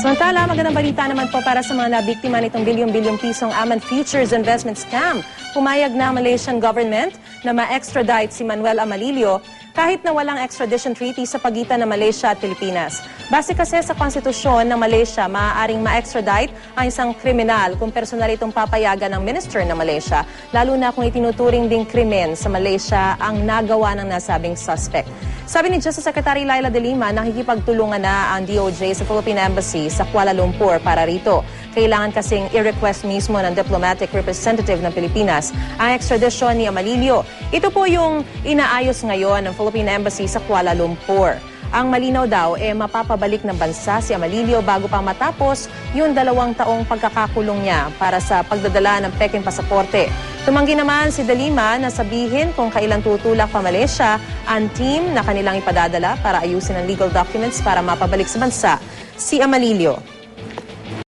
Samantala, magandang balita naman po para sa mga nabiktima nitong bilyong-bilyong pisong Aman Futures Investment Scam. Pumayag na Malaysian government na ma-extradite si Manuel Amalilio kahit na walang extradition treaty sa pagitan ng Malaysia at Pilipinas. Base kasi sa konstitusyon ng Malaysia, maaaring ma-extradite ang isang kriminal kung personal itong papayagan ng minister ng Malaysia, lalo na kung itinuturing ding krimen sa Malaysia ang nagawa ng nasabing suspect. Sabi ni Justice Secretary Laila de Lima, nakikipagtulungan na ang DOJ sa Philippine Embassy sa Kuala Lumpur para rito. Kailangan kasing i-request mismo ng diplomatic representative ng Pilipinas ang extradition ni Amalilio. Ito po yung inaayos ngayon ng Philippine Embassy sa Kuala Lumpur. Ang malinaw daw eh mapapabalik ng bansa si Amalilio bago pa matapos yung dalawang taong pagkakakulong niya para sa pagdadala ng peking pasaporte. Tumanggi naman si Dalima na sabihin kung kailan tutulak pa Malaysia ang team na kanilang ipadadala para ayusin ang legal documents para mapabalik sa bansa si Amalilio.